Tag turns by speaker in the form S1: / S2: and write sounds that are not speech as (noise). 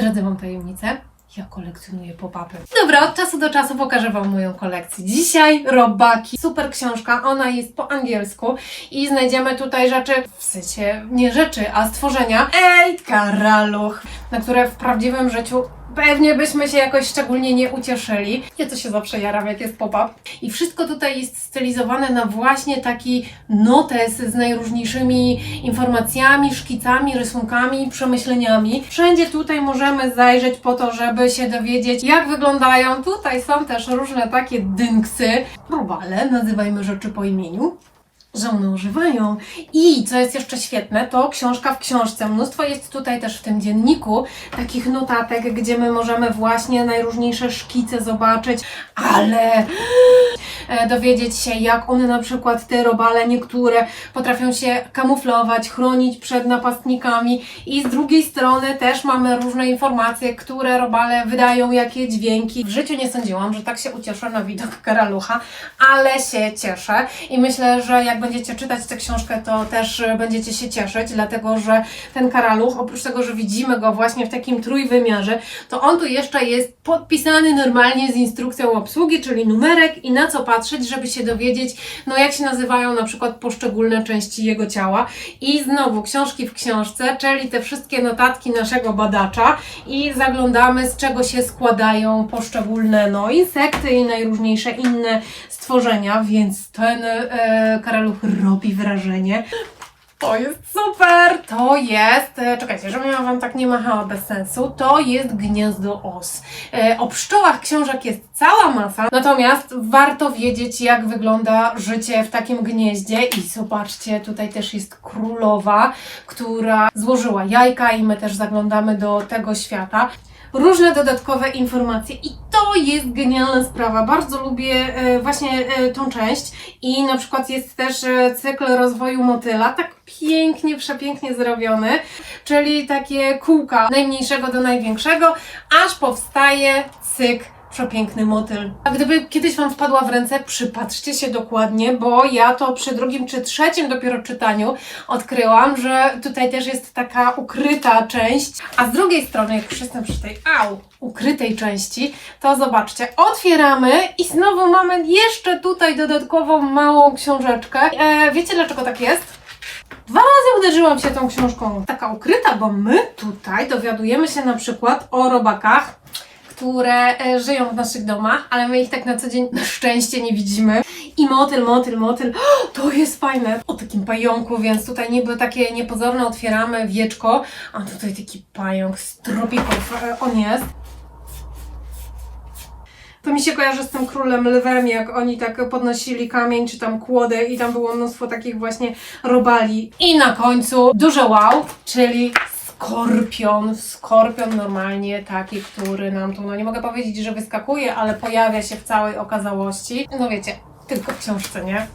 S1: Zdradzę Wam tajemnicę. Ja kolekcjonuję pop-upy. Dobra, od czasu do czasu pokażę Wam moją kolekcję. Dzisiaj robaki. Super książka, ona jest po angielsku i znajdziemy tutaj rzeczy, w sensie nie rzeczy, a stworzenia. Ej, karaluch, na które w prawdziwym życiu pewnie byśmy się jakoś szczególnie nie ucieszyli. Ja to się zawsze jaram, jak jest pop-up. I wszystko tutaj jest stylizowane na właśnie taki notes z najróżniejszymi informacjami, szkicami, rysunkami, przemyśleniami. Wszędzie tutaj możemy zajrzeć po to, żeby się dowiedzieć, jak wyglądają. Tutaj są też różne takie dynksy, robale, nazywajmy rzeczy po imieniu że one używają. I co jest jeszcze świetne, to książka w książce. Mnóstwo jest tutaj też w tym dzienniku takich notatek, gdzie my możemy właśnie najróżniejsze szkice zobaczyć, ale dowiedzieć się, jak one na przykład te robale niektóre potrafią się kamuflować, chronić przed napastnikami i z drugiej strony też mamy różne informacje, które robale wydają, jakie dźwięki. W życiu nie sądziłam, że tak się ucieszę na widok karalucha, ale się cieszę i myślę, że jak będziecie czytać tę książkę, to też e, będziecie się cieszyć, dlatego że ten karaluch, oprócz tego, że widzimy go właśnie w takim trójwymiarze, to on tu jeszcze jest podpisany normalnie z instrukcją obsługi, czyli numerek i na co patrzeć, żeby się dowiedzieć, no jak się nazywają na przykład poszczególne części jego ciała. I znowu książki w książce, czyli te wszystkie notatki naszego badacza i zaglądamy z czego się składają poszczególne no insekty i najróżniejsze inne stworzenia, więc ten e, karaluch robi wrażenie. To jest super! To jest, e, czekajcie, żebym ja Wam tak nie machała bez sensu, to jest gniazdo os. E, o pszczołach książek jest cała masa, natomiast warto wiedzieć, jak wygląda życie w takim gnieździe. I zobaczcie, tutaj też jest królowa, która złożyła jajka i my też zaglądamy do tego świata różne dodatkowe informacje i to jest genialna sprawa. Bardzo lubię e, właśnie tą część i na przykład jest też cykl rozwoju motyla, tak pięknie, przepięknie zrobiony, czyli takie kółka najmniejszego do największego, aż powstaje cykl przepiękny motyl. A gdyby kiedyś Wam wpadła w ręce, przypatrzcie się dokładnie, bo ja to przy drugim czy trzecim dopiero czytaniu odkryłam, że tutaj też jest taka ukryta część, a z drugiej strony, jak już jestem przy tej au, ukrytej części, to zobaczcie, otwieramy i znowu mamy jeszcze tutaj dodatkową małą książeczkę. E, wiecie dlaczego tak jest? Dwa razy uderzyłam się tą książką. Taka ukryta, bo my tutaj dowiadujemy się na przykład o robakach, które e, żyją w naszych domach, ale my ich tak na co dzień na szczęście nie widzimy. I motyl, motyl, motyl. (gasps) To jest fajne. O takim pająku, więc tutaj niby takie niepozorne otwieramy wieczko, a tutaj taki pająk z tropików e, on jest. To mi się kojarzy z tym królem lwem, jak oni tak podnosili kamień czy tam kłodę i tam było mnóstwo takich właśnie robali. I na końcu duże wow, czyli skorpion. Skorpion normalnie taki, który nam tu, no nie mogę powiedzieć, że wyskakuje, ale pojawia się w całej okazałości. No wiecie, tylko w książce, nie?